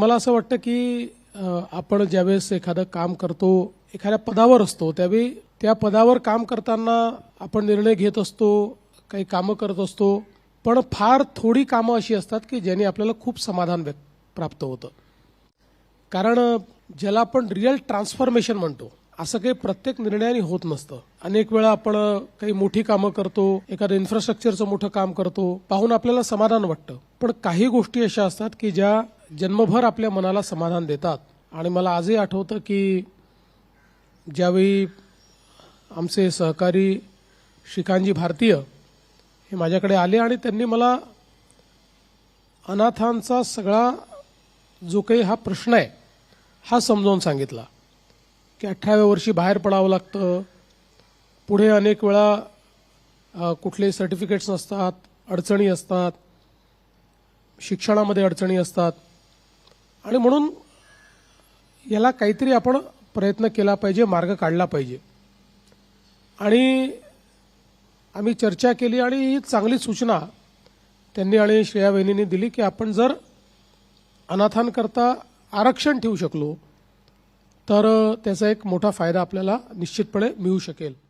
मला असं वाटतं की आपण ज्यावेळेस एखादं काम करतो एखाद्या पदावर असतो त्यावेळी त्या पदावर काम करताना आपण निर्णय घेत असतो काही कामं करत असतो पण फार थोडी कामं अशी असतात की ज्याने आपल्याला खूप समाधान व्यक्त प्राप्त होतं. कारण ज्याला आपण रिअल ट्रान्सफॉर्मेशन म्हणतो असं काही प्रत्येक निर्णयाने होत नसतं. अनेक वेळा आपण काही मोठी कामं करतो एखादं इन्फ्रास्ट्रक्चरचं मोठं काम करतो पाहून आपल्याला समाधान वाटतं. पण काही गोष्टी अशा असतात की ज्या जन्मभर आपल्या मनाला समाधान देतात. आणि मला आजही आठवतं की ज्यावेळी आमचे सहकारी श्रीकांतजी भारतीय हे माझ्याकडे आले आणि त्यांनी मला अनाथांचा सगळा जो काही हा प्रश्न आहे हा समजावून सांगितला. की अठराव्या वर्षी बाहेर पडावं लागतं. पुढे अनेक वेळा कुठले सर्टिफिकेट्स नसतात अडचणी असतात. शिक्षणामध्ये अडचणी असतात. आणि म्हणून याला काहीतरी आपण प्रयत्न केला पाहिजे मार्ग काढला पाहिजे. आणि आम्ही चर्चा केली आणि ही चांगली सूचना त्यांनी आणि श्रेया वहिनींनी दिली की आपण जर अनाथांकरता आरक्षण ठेवू शकलो तर त्याचा एक मोठा फायदा आपल्याला निश्चितपणे मिळू शकेल.